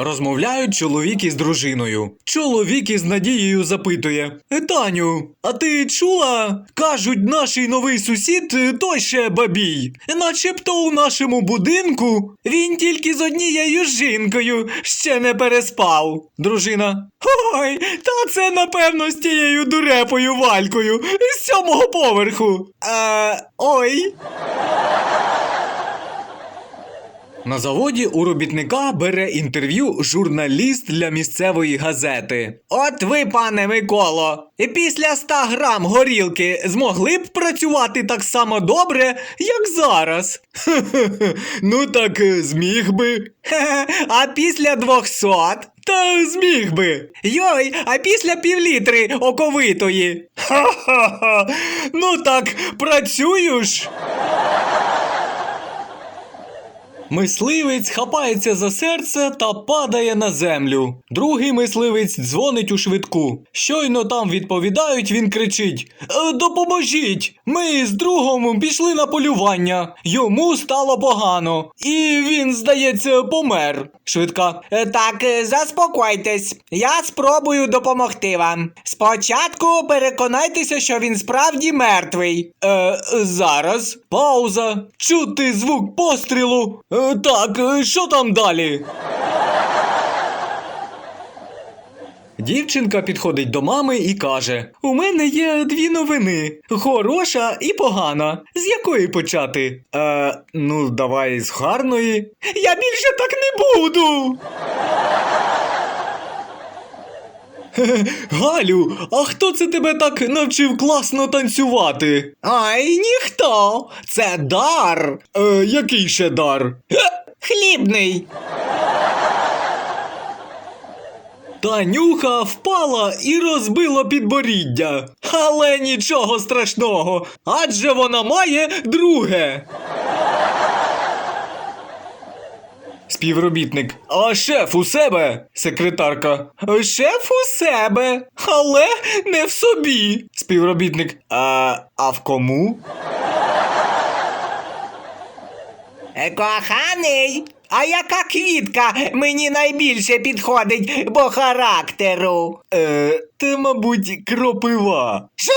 Розмовляють чоловік із дружиною. Чоловік із надією запитує: «Е, Таню, а ти чула? Кажуть, наш новий сусід е, той ще бабій. Начебто у нашому будинку він тільки з однією жінкою ще не переспав. Дружина. Ой, та це напевно з тією дурепою валькою з сьомого поверху. Е, ой. На заводі у робітника бере інтерв'ю журналіст для місцевої газети. От ви, пане Миколо, і після 100 грам горілки змогли б працювати так само добре, як зараз. Ну так е, зміг би. А після 200? Та зміг би. Йой, а після півлітри оковитої. Ха-ха-ха. Ну так, працюю ж. Мисливець хапається за серце та падає на землю. Другий мисливець дзвонить у швидку. Щойно там відповідають, він кричить: «Е, Допоможіть! Ми з другом пішли на полювання. Йому стало погано. І він, здається, помер. Швидка. «Е, Так, е, заспокойтесь. Я спробую допомогти вам. Спочатку переконайтеся, що він справді мертвий. Е, зараз. Пауза. Чути звук пострілу. Е, так, е, що там далі? Дівчинка підходить до мами і каже: У мене є дві новини: хороша і погана. З якої почати? Е, ну, давай з гарної. Я більше так не буду. Галю, а хто це тебе так навчив класно танцювати? Ай, ніхто. Це дар. Е, який ще дар? Хлібний. Танюха впала і розбила підборіддя. Але нічого страшного, адже вона має друге. Співробітник. А шеф у себе? Секретарка. Шеф у себе, але не в собі. Співробітник. А, а в кому? Коханий, а яка квітка мені найбільше підходить по характеру? Е, ти, мабуть, кропива. Що?